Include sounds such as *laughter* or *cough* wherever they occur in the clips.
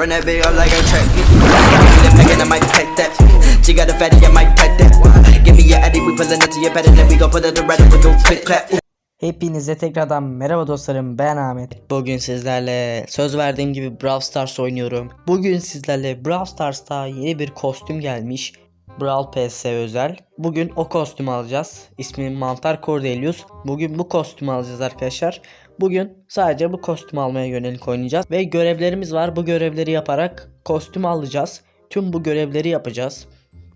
Run that up like a track. Get it back and I might take that. She got a fatty, I might take that. Give me your addy, we pulling up to your and then we gon' put it around and we gon' click clap. Hepinize tekrardan merhaba dostlarım ben Ahmet. Bugün sizlerle söz verdiğim gibi Brawl Stars oynuyorum. Bugün sizlerle Brawl Stars'ta yeni bir kostüm gelmiş. Brawl PS özel. Bugün o kostümü alacağız. İsmi Mantar Cordelius. Bugün bu kostümü alacağız arkadaşlar. Bugün sadece bu kostümü almaya yönelik oynayacağız. Ve görevlerimiz var. Bu görevleri yaparak kostüm alacağız. Tüm bu görevleri yapacağız.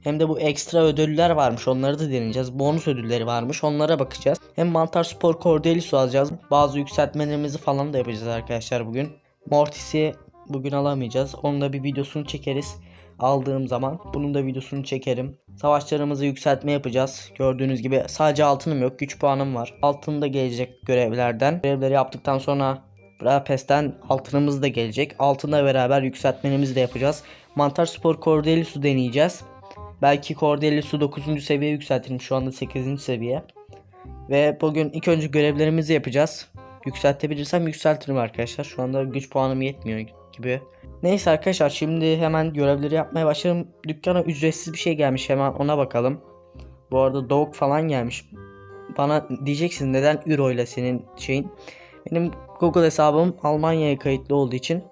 Hem de bu ekstra ödüller varmış onları da deneyeceğiz. Bonus ödülleri varmış onlara bakacağız. Hem Mantar Spor Cordelius alacağız. Bazı yükseltmelerimizi falan da yapacağız arkadaşlar bugün. Mortis'i bugün alamayacağız. Onun da bir videosunu çekeriz. Aldığım zaman bunun da videosunu çekerim. Savaşlarımızı yükseltme yapacağız. Gördüğünüz gibi sadece altınım yok. Güç puanım var. Altın da gelecek görevlerden. Görevleri yaptıktan sonra Brapes'ten altınımız da gelecek. Altınla beraber yükseltmenimizi de yapacağız. Mantar Spor Cordelius'u deneyeceğiz. Belki Cordelius'u 9. seviye yükseltirim. Şu anda 8. seviye. Ve bugün ilk önce görevlerimizi yapacağız. Yükseltebilirsem yükseltirim arkadaşlar. Şu anda güç puanım yetmiyor gibi. Neyse arkadaşlar şimdi hemen görevleri yapmaya başlayalım. Dükkana ücretsiz bir şey gelmiş hemen ona bakalım. Bu arada Dog falan gelmiş. Bana diyeceksin neden Euro ile senin şeyin. Benim Google hesabım Almanya'ya kayıtlı olduğu için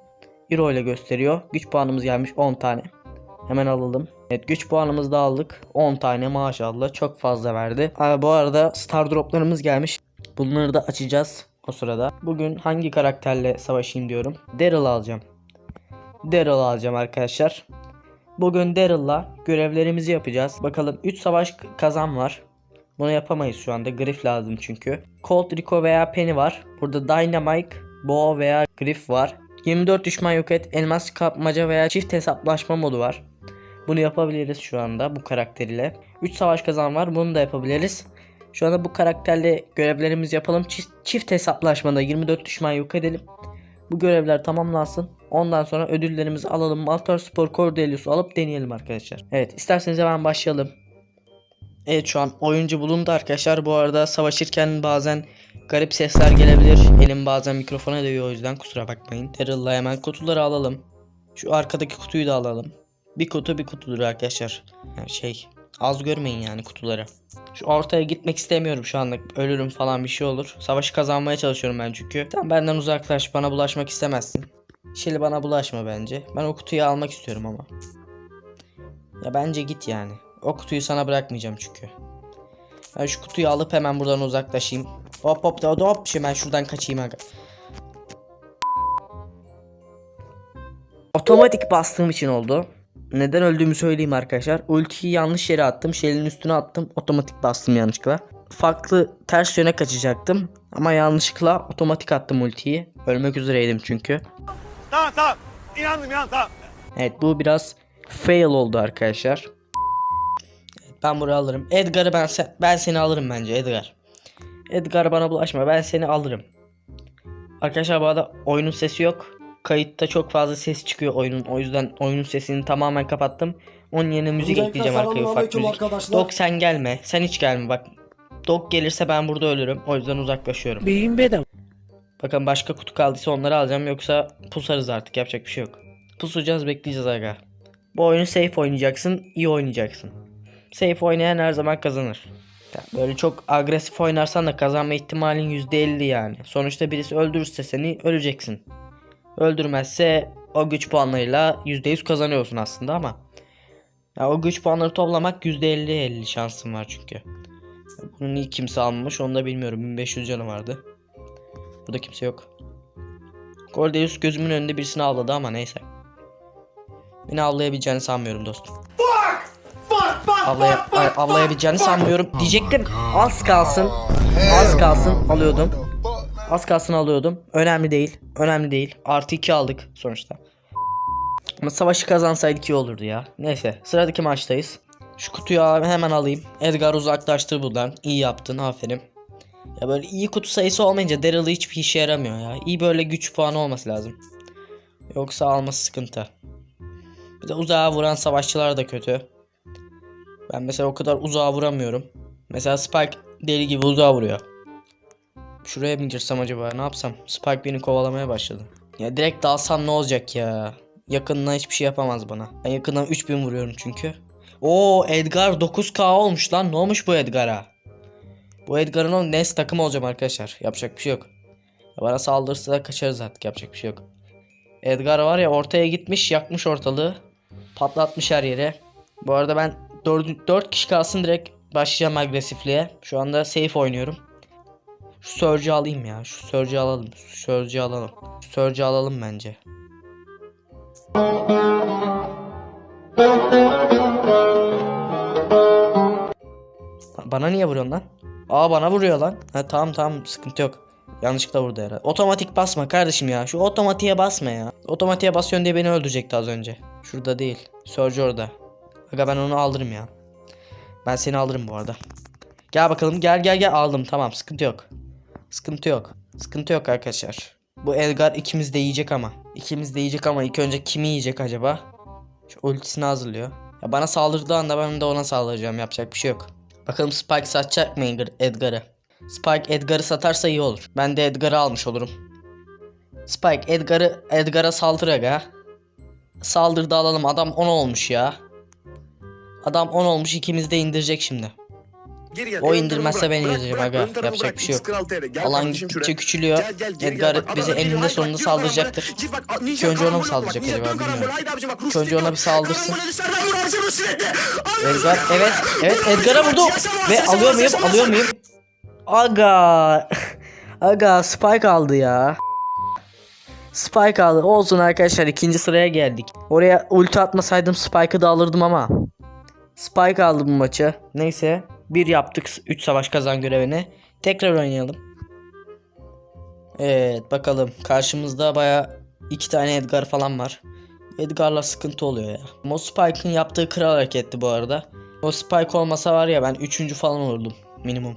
Euro ile gösteriyor. Güç puanımız gelmiş 10 tane. Hemen alalım. Evet güç puanımızı da aldık. 10 tane maşallah çok fazla verdi. Aa, bu arada star droplarımız gelmiş. Bunları da açacağız o sırada. Bugün hangi karakterle savaşayım diyorum. Daryl alacağım. Daryl alacağım arkadaşlar. Bugün Daryl'la görevlerimizi yapacağız. Bakalım 3 savaş kazan var. Bunu yapamayız şu anda. Griff lazım çünkü. Colt, Rico veya Penny var. Burada Dynamite, Bo veya Griff var. 24 düşman yok et, elmas kapmaca veya çift hesaplaşma modu var. Bunu yapabiliriz şu anda bu karakter ile. 3 savaş kazan var. Bunu da yapabiliriz. Şu anda bu karakterle görevlerimizi yapalım. Çift, çift hesaplaşmada 24 düşman yok edelim. Bu görevler tamamlansın. Ondan sonra ödüllerimizi alalım. Maltar Spor Cordelius'u alıp deneyelim arkadaşlar. Evet isterseniz hemen başlayalım. Evet şu an oyuncu bulundu arkadaşlar. Bu arada savaşırken bazen garip sesler gelebilir. Elim bazen mikrofona değiyor o yüzden kusura bakmayın. Daryl'la hemen kutuları alalım. Şu arkadaki kutuyu da alalım. Bir kutu bir kutudur arkadaşlar. Yani şey az görmeyin yani kutuları. Şu ortaya gitmek istemiyorum şu anda. Ölürüm falan bir şey olur. Savaşı kazanmaya çalışıyorum ben çünkü. Sen benden uzaklaş bana bulaşmak istemezsin. Şimdi bana bulaşma bence. Ben o kutuyu almak istiyorum ama. Ya bence git yani. O kutuyu sana bırakmayacağım çünkü. Ben şu kutuyu alıp hemen buradan uzaklaşayım. Hop hop hop hop. Şimdi ben şuradan kaçayım aga. Otomatik bastığım için oldu. Neden öldüğümü söyleyeyim arkadaşlar. Ultiyi yanlış yere attım. Shell'in üstüne attım. Otomatik bastım yanlışlıkla. Farklı ters yöne kaçacaktım. Ama yanlışlıkla otomatik attım ultiyi. Ölmek üzereydim çünkü. Tamam tamam. İnandım inandım tamam. Evet bu biraz fail oldu arkadaşlar. Evet, Ben burayı alırım. Edgar'ı ben sen, ben seni alırım bence Edgar. Edgar bana bulaşma ben seni alırım. Arkadaşlar bu arada oyunun sesi yok. Kayıtta çok fazla ses çıkıyor oyunun. O yüzden oyunun sesini tamamen kapattım. Onun yerine müzik Öncelikle ekleyeceğim arkaya ufak müzik. arkadaşlar. Dog sen gelme. Sen hiç gelme bak. Dog gelirse ben burada ölürüm. O yüzden uzaklaşıyorum. Beyin bedava. Bakın başka kutu kaldıysa onları alacağım yoksa pusarız artık yapacak bir şey yok. Pusacağız bekleyeceğiz aga. Bu oyunu safe oynayacaksın, iyi oynayacaksın. Safe oynayan her zaman kazanır. Böyle çok agresif oynarsan da kazanma ihtimalin %50 yani. Sonuçta birisi öldürürse seni öleceksin. Öldürmezse o güç puanlarıyla %100 kazanıyorsun aslında ama. Ya o güç puanları toplamak %50-50 şansın var çünkü. Bunu niye kimse almamış onu da bilmiyorum. 1500 canı vardı. Burada kimse yok. Gordeus gözümün önünde birisini avladı ama neyse. Beni avlayabileceğini sanmıyorum dostum. Avlaya, ay- avlayabileceğini sanmıyorum. Diyecektim. Az kalsın. Az kalsın alıyordum. Az kalsın alıyordum. Önemli değil. Önemli değil. Artı 2 aldık sonuçta. Ama savaşı kazansaydık iyi olurdu ya. Neyse sıradaki maçtayız. Şu kutuyu hemen alayım. Edgar uzaklaştır buradan. İyi yaptın aferin. Ya böyle iyi kutu sayısı olmayınca Daryl'ı hiçbir işe yaramıyor ya. İyi böyle güç puanı olması lazım. Yoksa alması sıkıntı. Bir de uzağa vuran savaşçılar da kötü. Ben mesela o kadar uzağa vuramıyorum. Mesela Spike deli gibi uzağa vuruyor. Şuraya mı girsem acaba ne yapsam? Spike beni kovalamaya başladı. Ya direkt dalsam ne olacak ya? yakınına hiçbir şey yapamaz bana. Ben yakından 3000 vuruyorum çünkü. Oo Edgar 9k olmuş lan. Ne olmuş bu Edgar'a? Bu Edgar'ın o Nest takımı olacağım arkadaşlar. Yapacak bir şey yok. Bana saldırırsa da kaçarız artık. Yapacak bir şey yok. Edgar var ya ortaya gitmiş yakmış ortalığı. Patlatmış her yere. Bu arada ben 4, 4 kişi kalsın direkt başlayacağım agresifliğe. Şu anda safe oynuyorum. Şu Surge'ü alayım ya. Şu Surge'ü alalım. Şu Surge'ü alalım. Şu Surge'ü alalım bence. Ba- Bana niye vuruyorsun lan? Aa bana vuruyor lan. Ha tamam tamam sıkıntı yok. Yanlışlıkla vurdu herhalde. Otomatik basma kardeşim ya. Şu otomatiğe basma ya. Otomatiğe basıyorsun diye beni öldürecekti az önce. Şurada değil. Surge orada. Aga ben onu alırım ya. Ben seni alırım bu arada. Gel bakalım gel gel gel aldım tamam sıkıntı yok. Sıkıntı yok. Sıkıntı yok arkadaşlar. Bu Edgar ikimiz de yiyecek ama. İkimiz de yiyecek ama ilk önce kimi yiyecek acaba? Şu ultisini hazırlıyor. Ya bana saldırdığı anda ben de ona saldıracağım. Yapacak bir şey yok. Bakalım Spike satacak mı Edgar- Edgar'ı? Spike Edgar'ı satarsa iyi olur. Ben de Edgar'ı almış olurum. Spike Edgar'ı Edgar'a saldır aga. Saldırdı alalım. Adam 10 olmuş ya. Adam 10 olmuş ikimiz de indirecek şimdi. Geri gel. O indirmezse ben bırak, aga. Yapacak bırak. bir şey yok. Alan gittikçe küçülüyor. Edgar geliyor. eninde sonunda saldıracaktır. İlk önce ona mı saldıracak acaba bilmiyorum. İlk önce ona bir saldırsın. Edgar evet evet Edgar'a vurdu ve alıyor muyum alıyor muyum? Aga *laughs* Aga Spike aldı ya. Spike aldı. Olsun arkadaşlar ikinci sıraya geldik. Oraya ulti atmasaydım Spike'ı da alırdım ama. Spike aldı bu maçı. Neyse. Bir yaptık 3 savaş kazan görevini. Tekrar oynayalım. Evet bakalım. Karşımızda baya iki tane Edgar falan var. Edgar'la sıkıntı oluyor ya. O Spike'ın yaptığı kral hareketti bu arada. O Spike olmasa var ya ben üçüncü falan olurdum minimum.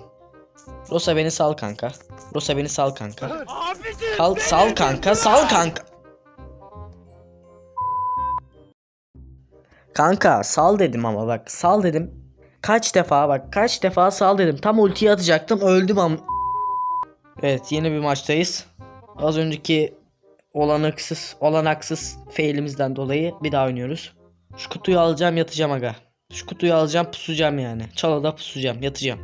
Rosa beni sal kanka. Rosa beni sal kanka. Kal, sal kanka, sal kanka. Kanka sal dedim ama bak sal dedim. Kaç defa bak kaç defa sal dedim. Tam ultiyi atacaktım öldüm am. Evet yeni bir maçtayız. Az önceki olanaksız olanaksız failimizden dolayı bir daha oynuyoruz. Şu kutuyu alacağım yatacağım aga. Şu kutuyu alacağım pusacağım yani. Çalada pusacağım yatacağım.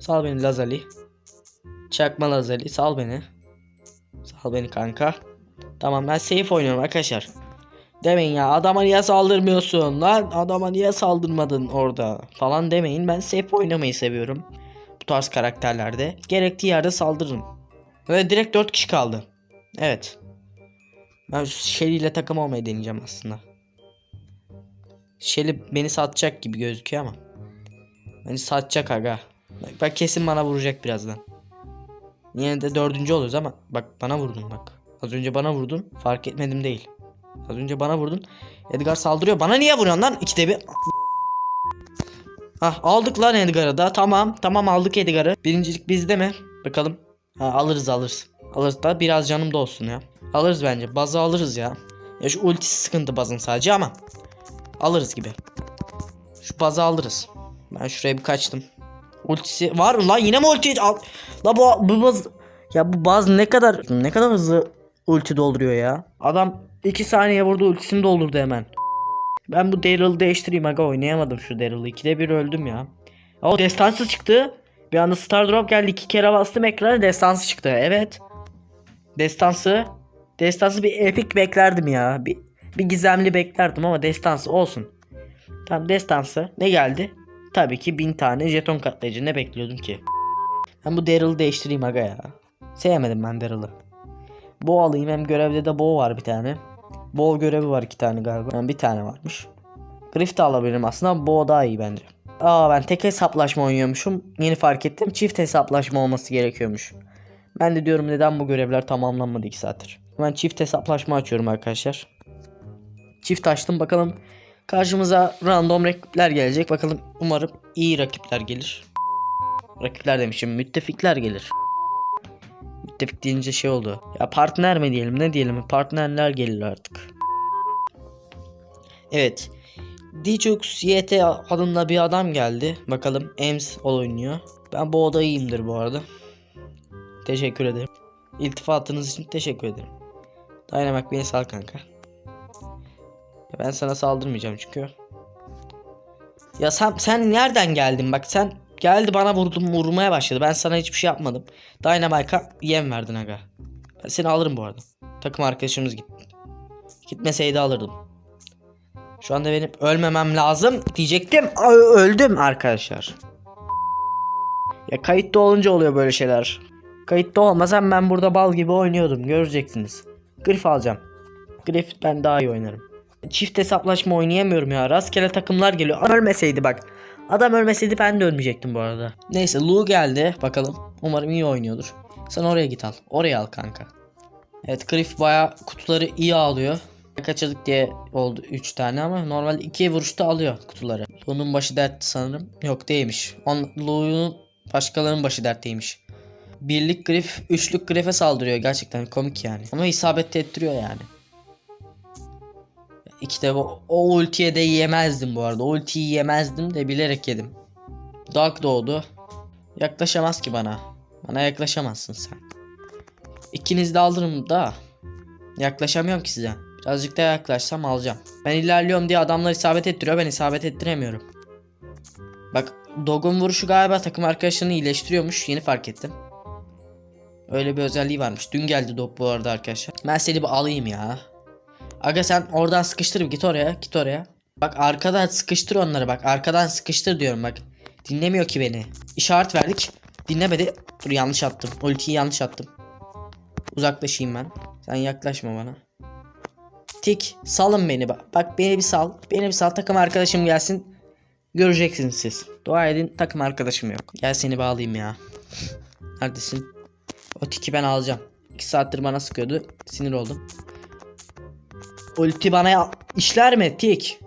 Sal beni Lazali. Çakma Lazali sal beni. Sal beni kanka. Tamam ben safe oynuyorum arkadaşlar. Demeyin ya adama niye saldırmıyorsun lan adama niye saldırmadın orada falan demeyin ben safe oynamayı seviyorum. Bu tarz karakterlerde gerektiği yerde saldırırım. Ve direkt 4 kişi kaldı. Evet. Ben Shelly ile takım olmayı deneyeceğim aslında. Shelly beni satacak gibi gözüküyor ama. Beni satacak aga. Bak, bak kesin bana vuracak birazdan. Yine de dördüncü oluyoruz ama bak bana vurdun bak. Az önce bana vurdun fark etmedim değil. Az önce bana vurdun. Edgar saldırıyor. Bana niye vuruyorsun lan? İkide bir. Ah aldık lan Edgar'ı da. Tamam. Tamam aldık Edgar'ı. Birincilik bizde mi? Bakalım. Ha, alırız alırız. Alırız da biraz canım da olsun ya. Alırız bence. Bazı alırız ya. Ya şu ultisi sıkıntı bazın sadece ama. Alırız gibi. Şu bazı alırız. Ben şuraya bir kaçtım. Ultisi var mı lan yine mi ulti al? La bu, bu baz ya bu baz ne kadar ne kadar hızlı ulti dolduruyor ya. Adam 2 saniye vurdu ultisini doldurdu hemen. Ben bu Daryl'ı değiştireyim aga oynayamadım şu Daryl'ı. 2'de 1 öldüm ya. O destansı çıktı. Bir anda Star Drop geldi. iki kere bastım ekrana destansı çıktı. Evet. Destansı. Destansı bir epik beklerdim ya. Bir, bir gizemli beklerdim ama destansı olsun. Tamam destansı. Ne geldi? Tabii ki bin tane jeton katlayıcı ne bekliyordum ki? Ben bu Daryl'ı değiştireyim aga ya. Sevmedim ben Daryl'ı. Bo alayım hem görevde de Bo var bir tane. Bo görevi var iki tane galiba. Yani bir tane varmış. Griff de alabilirim aslında Bo daha iyi bence. Aa ben tek hesaplaşma oynuyormuşum. Yeni fark ettim. Çift hesaplaşma olması gerekiyormuş. Ben de diyorum neden bu görevler tamamlanmadı 2 saattir. Ben çift hesaplaşma açıyorum arkadaşlar. Çift açtım bakalım. Karşımıza random rakipler gelecek. Bakalım umarım iyi rakipler gelir. Rakipler demişim müttefikler gelir. Müttefik deyince şey oldu. Ya partner mi diyelim ne diyelim partnerler gelir artık. Evet. Dijux YT adında bir adam geldi. Bakalım Ems oynuyor. Ben bu oda iyiyimdir bu arada. Teşekkür ederim. İltifatınız için teşekkür ederim. Dynamax beni sal kanka. Ben sana saldırmayacağım çünkü. Ya sen sen nereden geldin? Bak sen geldi bana vurdum vurmaya başladı. Ben sana hiçbir şey yapmadım. Dynamite'a yem verdin aga. Ben seni alırım bu arada. Takım arkadaşımız gitti. Gitmeseydi alırdım. Şu anda benim ölmemem lazım diyecektim. Öldüm arkadaşlar. Ya kayıtta olunca oluyor böyle şeyler. Kayıtta olmasam ben burada bal gibi oynuyordum. Göreceksiniz. Grif alacağım. Grif ben daha iyi oynarım. Çift hesaplaşma oynayamıyorum ya. Rastgele takımlar geliyor. Ölmeseydi bak. Adam ölmeseydi ben de ölmeyecektim bu arada. Neyse Lu geldi. Bakalım. Umarım iyi oynuyordur. Sen oraya git al. Oraya al kanka. Evet Griff baya kutuları iyi alıyor. Kaçırdık diye oldu 3 tane ama normalde 2 vuruşta alıyor kutuları. Lu'nun başı dertte sanırım. Yok değilmiş. Lu'nun başkalarının başı dertteymiş. Birlik Griff, üçlük Griff'e saldırıyor gerçekten komik yani. Ama isabet ettiriyor yani. İki de o, o ultiye de yemezdim bu arada. O ultiyi yemezdim de bilerek yedim. Dark doğdu. Yaklaşamaz ki bana. Bana yaklaşamazsın sen. İkiniz de alırım da. Yaklaşamıyorum ki size. Birazcık daha yaklaşsam alacağım. Ben ilerliyorum diye adamlar isabet ettiriyor. Ben isabet ettiremiyorum. Bak Dog'un vuruşu galiba takım arkadaşlarını iyileştiriyormuş. Yeni fark ettim. Öyle bir özelliği varmış. Dün geldi Dog bu arada arkadaşlar. Ben seni bir alayım ya. Aga sen oradan sıkıştır git oraya git oraya. Bak arkadan sıkıştır onları bak arkadan sıkıştır diyorum bak. Dinlemiyor ki beni. İşaret verdik. Dinlemedi. Dur yanlış attım. Ultiyi yanlış attım. Uzaklaşayım ben. Sen yaklaşma bana. Tik salın beni bak. Bak beni bir sal. Beni bir sal takım arkadaşım gelsin. Göreceksiniz siz. Dua edin takım arkadaşım yok. Gel seni bağlayayım ya. Neredesin? O tiki ben alacağım. 2 saattir bana sıkıyordu. Sinir oldum. Ulti bana işler mi? Tik.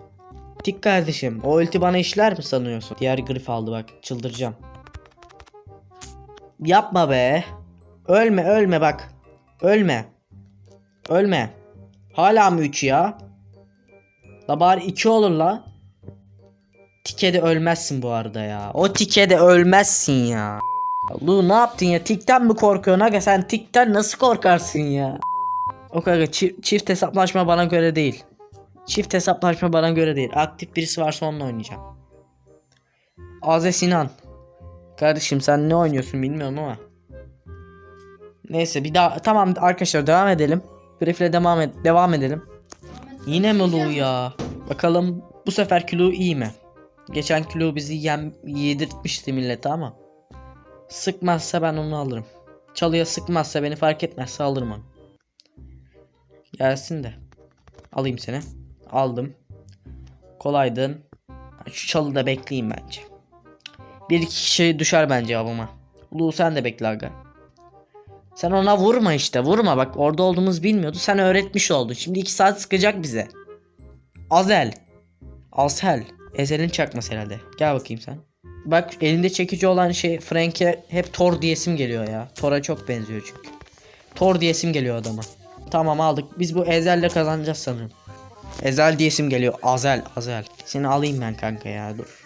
Tik kardeşim. O ulti bana işler mi sanıyorsun? Diğer grif aldı bak. Çıldıracağım. Yapma be. Ölme ölme bak. Ölme. Ölme. Hala mı 3 ya? La bari 2 olur la. Tike de ölmezsin bu arada ya. O tike de ölmezsin ya. Lu ne yaptın ya? Tikten mi korkuyorsun aga? Sen tikten nasıl korkarsın ya? O kadar çi- çift hesaplaşma bana göre değil. Çift hesaplaşma bana göre değil. Aktif birisi varsa onunla oynayacağım. Aze Sinan. Kardeşim sen ne oynuyorsun bilmiyorum ama. Neyse bir daha tamam arkadaşlar devam edelim. Griff'le devam, et, devam edelim. Yine mi Lu ya? Bakalım bu sefer kilo iyi mi? Geçen kilo bizi yem yedirtmişti millete ama. Sıkmazsa ben onu alırım. Çalıya sıkmazsa beni fark etmezse alırım onu. Gelsin de. Alayım seni. Aldım. Kolaydın. Şu çalıda bekleyeyim bence. Bir iki kişi düşer bence avıma. Ulu sen de bekle aga. Sen ona vurma işte vurma bak orada olduğumuz bilmiyordu sen öğretmiş oldun. Şimdi iki saat sıkacak bize. Azel. Asel. Ezel'in çakması herhalde. Gel bakayım sen. Bak elinde çekici olan şey Frank'e hep Thor diyesim geliyor ya. Thor'a çok benziyor çünkü. Thor diyesim geliyor adama. Tamam aldık. Biz bu Ezel'le kazanacağız sanırım. Ezel diyesim geliyor. Azel, Azel. Seni alayım ben kanka ya dur.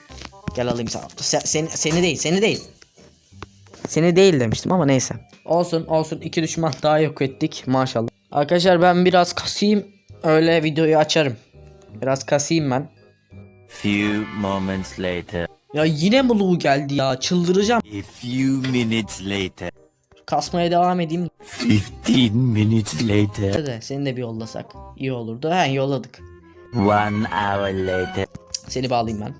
Gel alayım sana. Sen, seni, seni değil, seni değil. Seni değil demiştim ama neyse. Olsun olsun iki düşman daha yok ettik maşallah. Arkadaşlar ben biraz kasayım. Öyle videoyu açarım. Biraz kasayım ben. Few moments later. Ya yine Lu geldi ya? Çıldıracağım. A few minutes later. Kasmaya devam edeyim. 15 minutes later. De seni de bir yollasak iyi olurdu. He yolladık. One hour later. Seni bağlayayım ben.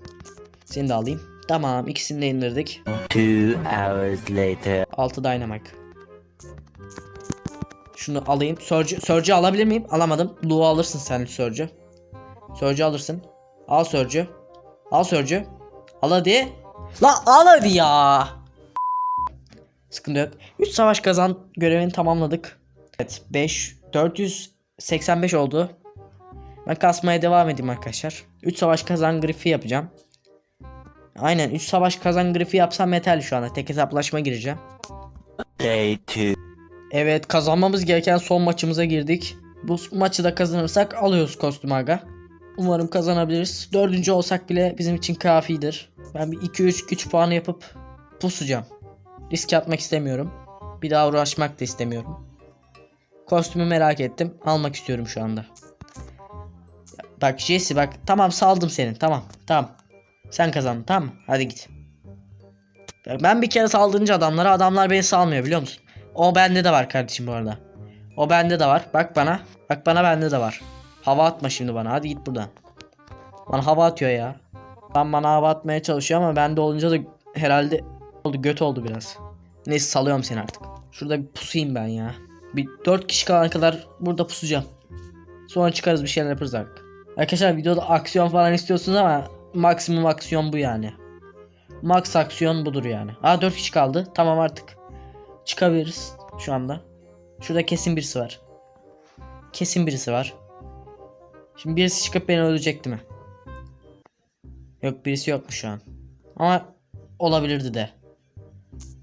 Seni de alayım. Tamam ikisini de indirdik. Two hours later. 6 dynamite. Şunu alayım. Surge'ü Surge'ü alabilir miyim? Alamadım. Lu'u alırsın sen Surge'ü. Surge'ü alırsın. Al Surge'ü. Al Surge'ü. Al hadi. La al hadi ya. Sıkıntı yok. 3 savaş kazan görevini tamamladık. Evet 5 485 oldu. Ben kasmaya devam edeyim arkadaşlar. 3 savaş kazan grifi yapacağım. Aynen 3 savaş kazan grifi yapsam yeterli şu anda. Tek hesaplaşma gireceğim. Day two. Evet kazanmamız gereken son maçımıza girdik. Bu maçı da kazanırsak alıyoruz kostüm aga. Umarım kazanabiliriz. Dördüncü olsak bile bizim için kafidir. Ben bir 2-3 güç puanı yapıp pusacağım. Risk atmak istemiyorum. Bir daha uğraşmak da istemiyorum. Kostümü merak ettim. Almak istiyorum şu anda. Bak Jesse bak tamam saldım seni tamam tamam. Sen kazandın tamam mı? Hadi git. Ben bir kere saldırınca adamlara adamlar beni salmıyor biliyor musun? O bende de var kardeşim bu arada. O bende de var. Bak bana. Bak bana bende de var. Hava atma şimdi bana. Hadi git buradan. Bana hava atıyor ya. Ben bana hava atmaya çalışıyor ama bende olunca da herhalde oldu göt oldu biraz. Neyse salıyorum seni artık. Şurada bir pusayım ben ya. Bir 4 kişi kalana kadar burada pusacağım. Sonra çıkarız bir şeyler yaparız artık. Arkadaşlar videoda aksiyon falan istiyorsunuz ama maksimum aksiyon bu yani. Max aksiyon budur yani. Aa 4 kişi kaldı. Tamam artık. Çıkabiliriz şu anda. Şurada kesin birisi var. Kesin birisi var. Şimdi birisi çıkıp beni öldürecek değil mi? Yok birisi yokmuş şu an. Ama olabilirdi de.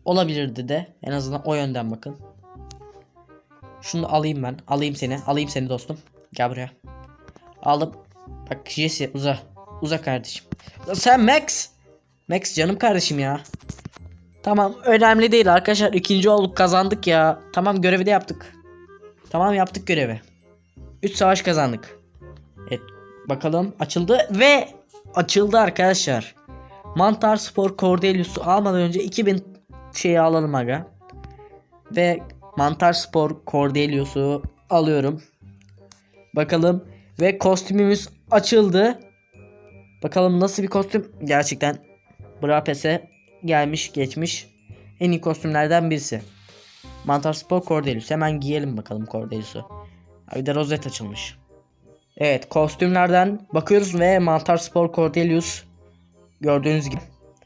Olabilirdi de. En azından o yönden bakın. Şunu alayım ben. Alayım seni. Alayım seni dostum. Gel buraya. Aldım. Bak Jesse uza. Uza kardeşim. Sen Max. Max canım kardeşim ya. Tamam önemli değil arkadaşlar. ikinci olduk kazandık ya. Tamam görevi de yaptık. Tamam yaptık görevi. 3 savaş kazandık. Evet bakalım açıldı ve açıldı arkadaşlar. Mantar Spor Cordelius'u almadan önce 2000 şeyi alalım aga. Ve Mantar Spor Cordelius'u alıyorum. Bakalım ve kostümümüz açıldı. Bakalım nasıl bir kostüm gerçekten Brapes'e gelmiş geçmiş en iyi kostümlerden birisi. Mantar Spor Cordelius hemen giyelim bakalım Cordelius'u. Bir de rozet açılmış. Evet kostümlerden bakıyoruz ve Mantar Spor Cordelius gördüğünüz gibi.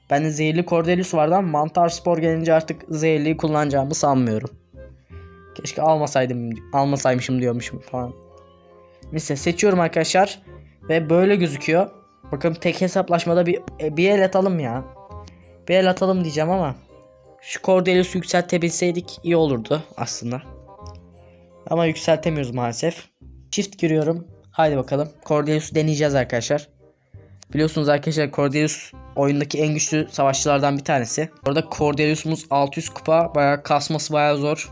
Bende zehirli Cordelius vardı ama Mantar Spor gelince artık zehirliyi kullanacağımı sanmıyorum. Keşke almasaydım almasaymışım diyormuşum falan. Neyse seçiyorum arkadaşlar ve böyle gözüküyor. Bakın tek hesaplaşmada bir e, bir el atalım ya. Bir el atalım diyeceğim ama şu Cordelius'u yükseltebilseydik iyi olurdu aslında. Ama yükseltemiyoruz maalesef. Çift giriyorum. Haydi bakalım. Cordelius'u deneyeceğiz arkadaşlar. Biliyorsunuz arkadaşlar Cordelius oyundaki en güçlü savaşçılardan bir tanesi. Orada Cordelius'umuz 600 kupa. Bayağı kasması bayağı zor.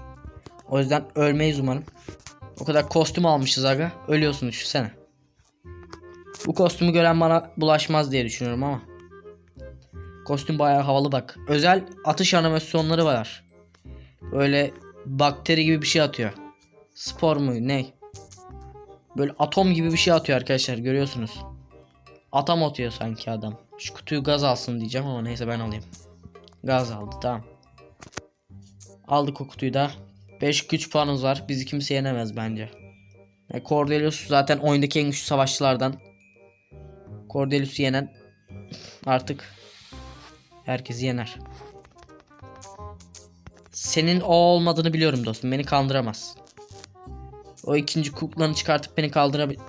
O yüzden ölmeyiz umarım. O kadar kostüm almışız aga. Ölüyorsun düşünsene. Bu kostümü gören bana bulaşmaz diye düşünüyorum ama. Kostüm bayağı havalı bak. Özel atış animasyonları var. Böyle bakteri gibi bir şey atıyor. Spor mu ne? Böyle atom gibi bir şey atıyor arkadaşlar görüyorsunuz. Atom atıyor sanki adam. Şu kutuyu gaz alsın diyeceğim ama neyse ben alayım. Gaz aldı tamam. Aldık o kutuyu da. 5 güç puanımız var. Bizi kimse yenemez bence. E, Cordelius zaten oyundaki en güçlü savaşçılardan. Cordelius'u yenen artık herkesi yener. Senin o olmadığını biliyorum dostum. Beni kandıramaz. O ikinci kuklanı çıkartıp beni kaldırabilir.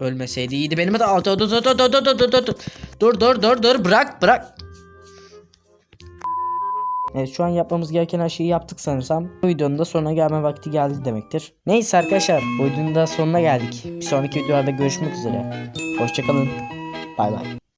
Ölmeseydi iyiydi benim de. Dur dur dur dur dur dur dur dur. Dur dur dur dur bırak bırak. Evet şu an yapmamız gereken her şeyi yaptık sanırsam. Bu videonun da sonuna gelme vakti geldi demektir. Neyse arkadaşlar bu videonun da sonuna geldik. Bir sonraki videolarda görüşmek üzere. Hoşçakalın. Bay bay.